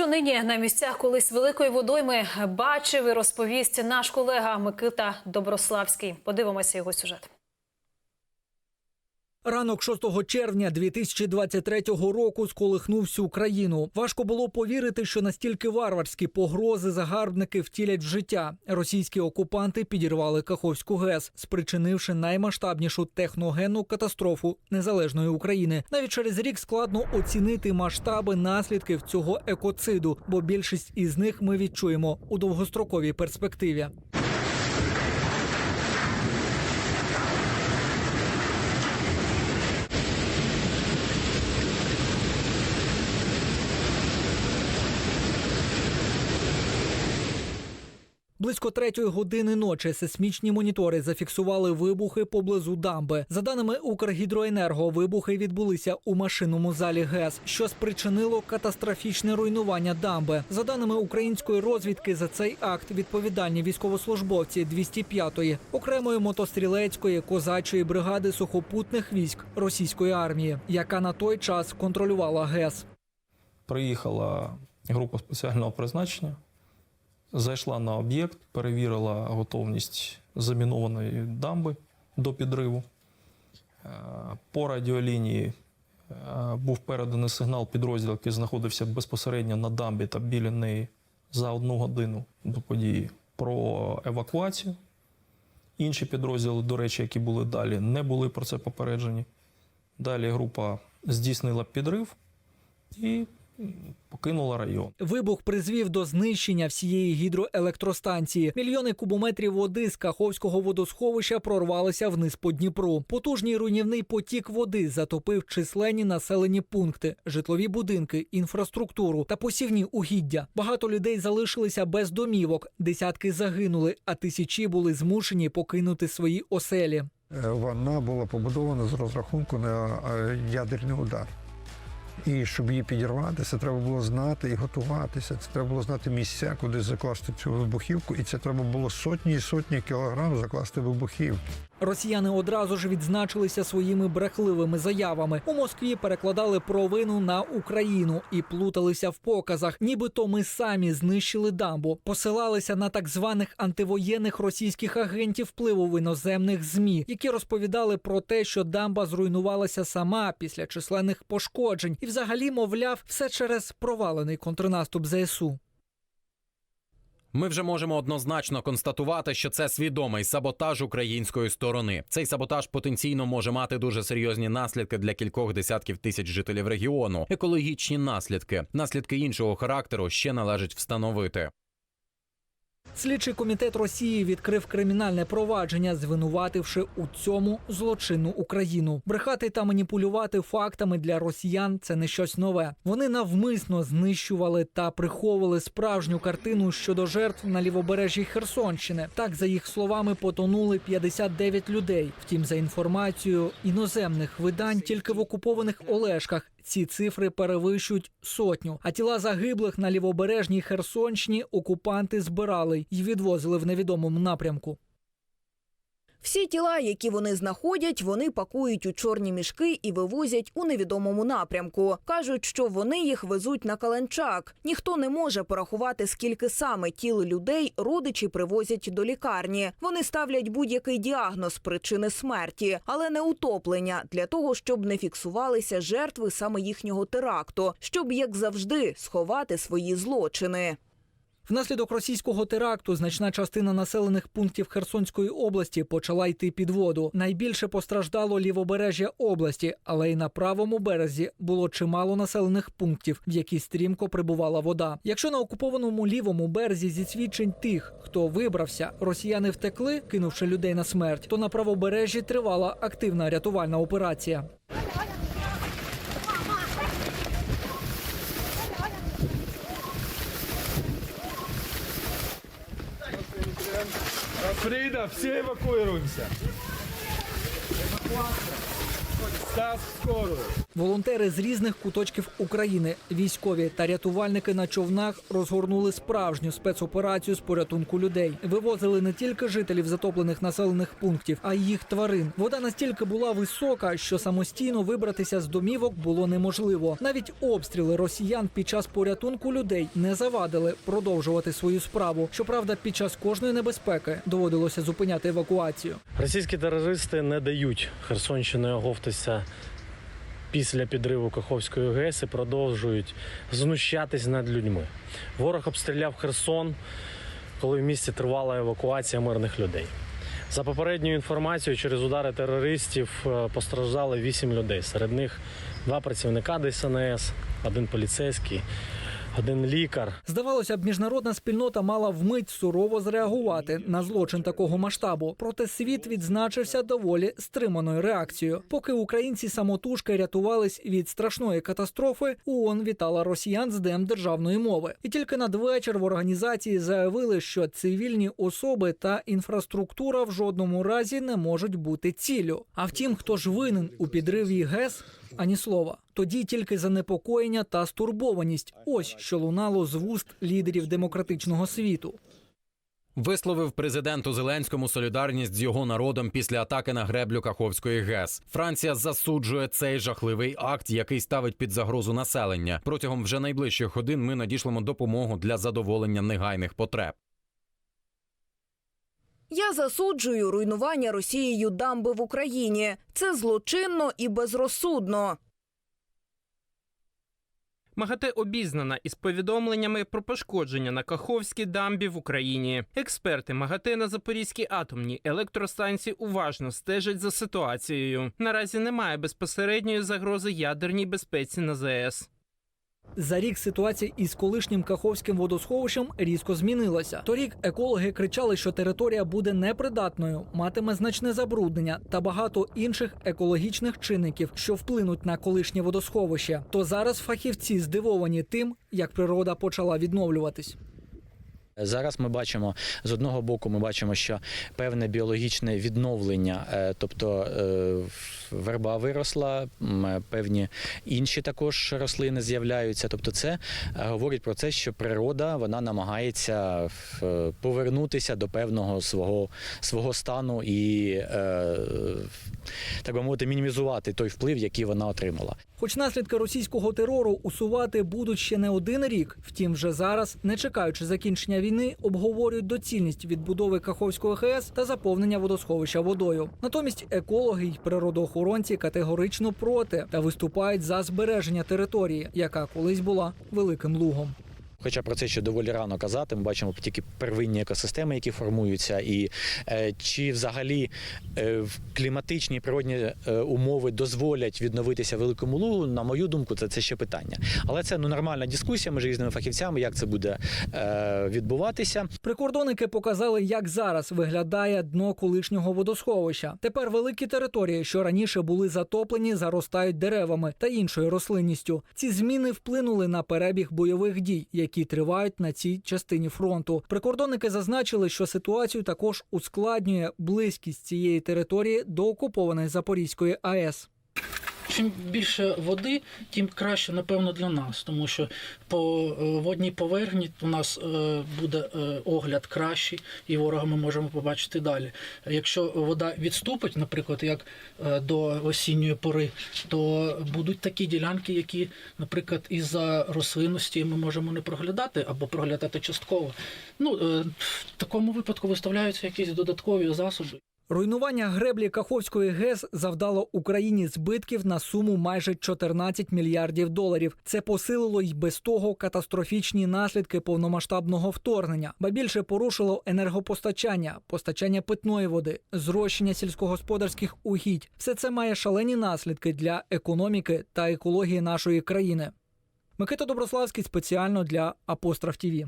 що нині на місцях колись великої водойми бачив і розповість наш колега Микита Доброславський. Подивимося його сюжет. Ранок 6 червня 2023 року сколихнув всю країну. Важко було повірити, що настільки варварські погрози загарбники втілять в життя. Російські окупанти підірвали Каховську ГЕС, спричинивши наймасштабнішу техногенну катастрофу незалежної України. Навіть через рік складно оцінити масштаби наслідків цього екоциду, бо більшість із них ми відчуємо у довгостроковій перспективі. Близько третьої години ночі сейсмічні монітори зафіксували вибухи поблизу дамби. За даними Укргідроенерго, вибухи відбулися у машинному залі ГЕС, що спричинило катастрофічне руйнування дамби. За даними української розвідки, за цей акт відповідальні військовослужбовці 205-ї, окремої мотострілецької козачої бригади сухопутних військ російської армії, яка на той час контролювала ГЕС. Приїхала група спеціального призначення, зайшла на об'єкт, перевірила готовність замінованої дамби до підриву. Е, По радіолінії е, був переданий сигнал підрозділ, який знаходився безпосередньо на дамбі та біля неї за одну годину до події про евакуацію. Інші підрозділи, до речі, які були далі, не були про це попереджені. Далі група здійснила підрив і покинула район. Вибух призвів до знищення всієї гідроелектростанції. Мільйони кубометрів води з Каховського водосховища прорвалися вниз по Дніпру. Потужний руйнівний потік води затопив численні населені пункти, житлові будинки, інфраструктуру та посівні угіддя. Багато людей залишилися без домівок, десятки загинули, а тисячі були змушені покинути свої оселі. Е, Вона була побудована з розрахунку на е, ядерний удар. І щоб її підірвати, це треба було знати і готуватися. Це треба було знати місця, куди закласти цю вибухівку, і це треба було сотні і сотні кілограм закласти вибухів. Росіяни одразу ж відзначилися своїми брехливими заявами. У Москві перекладали провину на Україну і плуталися в показах. Нібито ми самі знищили дамбу, посилалися на так званих антивоєнних російських агентів впливу в іноземних змі, які розповідали про те, що дамба зруйнувалася сама після численних пошкоджень, і взагалі, мовляв, все через провалений контрнаступ ЗСУ. Ми вже можемо однозначно констатувати, що це свідомий саботаж української сторони. Цей саботаж потенційно може мати дуже серйозні наслідки для кількох десятків тисяч жителів регіону. Екологічні наслідки, наслідки іншого характеру ще належить встановити. Слідчий комітет Росії відкрив кримінальне провадження, звинувативши у цьому злочинну Україну. Брехати та маніпулювати фактами для росіян це не щось нове. Вони навмисно знищували та приховували справжню картину щодо жертв на лівобережжі Херсонщини. Так, за їх словами, потонули 59 людей. Втім, за інформацією іноземних видань, тільки в окупованих Олешках ці цифри перевищують сотню. А тіла загиблих на лівобережній Херсонщині окупанти збирали і відвозили в невідомому напрямку. Всі тіла, які вони знаходять, вони пакують у чорні мішки і вивозять у невідомому напрямку. кажуть, що вони їх везуть на каленчак. Ніхто не може порахувати, скільки саме тіл людей родичі привозять до лікарні. Вони ставлять будь-який діагноз причини смерті, але не утоплення для того, щоб не фіксувалися жертви саме їхнього теракту, щоб як завжди сховати свої злочини. Внаслідок російського теракту значна частина населених пунктів Херсонської області почала йти під воду. Найбільше постраждало лівобережжя області, але й на правому березі було чимало населених пунктів, в які стрімко прибувала вода. Якщо на окупованому лівому березі зі свідчень тих, хто вибрався, росіяни втекли, кинувши людей на смерть, то на правобережжі тривала активна рятувальна операція. Фрида, все эвакуируемся. Стас в скорую. Волонтери з різних куточків України, військові та рятувальники на човнах розгорнули справжню спецоперацію з порятунку людей. Вивозили не тільки жителів затоплених населених пунктів, а й їх тварин. Вода настільки була висока, що самостійно вибратися з домівок було неможливо. Навіть обстріли росіян під час порятунку людей не завадили продовжувати свою справу. Щоправда, під час кожної небезпеки доводилося зупиняти евакуацію. Російські терористи не дають Херсонщиною оговтатися після підриву Каховської ГЕС продовжують знущатись над людьми. Ворог обстріляв Херсон, коли в місті тривала евакуація мирних людей. За попередньою інформацією, через удари терористів е, постраждали 8 людей. Серед них два працівника ДСНС, один поліцейський, один лікар. Здавалося б, міжнародна спільнота мала вмить сурово зреагувати на злочин такого масштабу. Проте світ відзначився доволі стриманою реакцією. Поки українці самотужки рятувались від страшної катастрофи, ООН вітала росіян з Днем державної мови. І тільки надвечір в організації заявили, що цивільні особи та інфраструктура в жодному разі не можуть бути ціллю. А втім, хто ж винен у підриві ГЕС? Ані слова. Тоді тільки занепокоєння та стурбованість. Ось що лунало з вуст лідерів демократичного світу. Висловив президенту Зеленському солідарність з його народом після атаки на греблю Каховської ГЕС. Франція засуджує цей жахливий акт, який ставить під загрозу населення. Протягом вже найближчих годин ми надішлемо допомогу для задоволення негайних потреб. Я засуджую руйнування Росією дамби в Україні. Це злочинно і безрозсудно. МАГАТЕ обізнана із повідомленнями про пошкодження на Каховській дамбі в Україні. Експерти МАГАТЕ на Запорізькій атомній електростанції уважно стежать за ситуацією. Наразі немає безпосередньої загрози ядерній безпеці на ЗАЕС. За рік ситуація із колишнім Каховським водосховищем різко змінилася. Торік екологи кричали, що територія буде непридатною, матиме значне забруднення та багато інших екологічних чинників, що вплинуть на колишнє водосховище. То зараз фахівці здивовані тим, як природа почала відновлюватись. Зараз ми бачимо з одного боку, ми бачимо, що певне біологічне відновлення, е, тобто е, верба виросла, е, певні інші також рослини з'являються. Тобто, це говорить про те, що природа вона намагається повернутися до певного свого, свого стану і так би мовити, мінімізувати той вплив, який вона отримала. Хоч наслідки російського терору усувати будуть ще не один рік, втім, вже зараз, не чекаючи закінчення війни, обговорюють доцільність відбудови Каховської ГЕС та заповнення водосховища водою. Натомість екологи й природоохоронці категорично проти та виступають за збереження території, яка колись була великим лугом. Хоча про це ще доволі рано казати, ми бачимо тільки первинні екосистеми, які формуються, і е, чи взагалі е, кліматичні природні е, умови дозволять відновитися великому лугу, на мою думку, це, це ще питання. Але це ну нормальна дискусія між різними фахівцями, як це буде відбуватися. Прикордонники показали, як зараз виглядає дно колишнього водосховища. Тепер великі території, що раніше були затоплені, заростають деревами та іншою рослинністю. Ці зміни вплинули на перебіг бойових дій, які тривають на цій частині фронту. Прикордонники зазначили, що ситуацію також ускладнює близькість цієї території до окупованої Запорізької АЕС. Чим більше води, тим краще, напевно, для нас, тому що по е, водній поверхні у нас е, буде е, огляд кращий, і ворога ми можемо побачити далі. Якщо вода відступить, наприклад, як до осінньої пори, то будуть такі ділянки, які, наприклад, із-за рослинності ми можемо не проглядати або проглядати частково. Ну, в такому випадку виставляються якісь додаткові засоби. Руйнування греблі Каховської ГЕС завдало Україні збитків на суму майже 14 мільярдів доларів. Це посилило й без того катастрофічні наслідки повномасштабного вторгнення, ба більше порушило енергопостачання, постачання питної води, зрощення сільськогосподарських угідь. Все це має шалені наслідки для економіки та екології нашої країни. Микита Доброславський спеціально для Апостроф ТІВІ.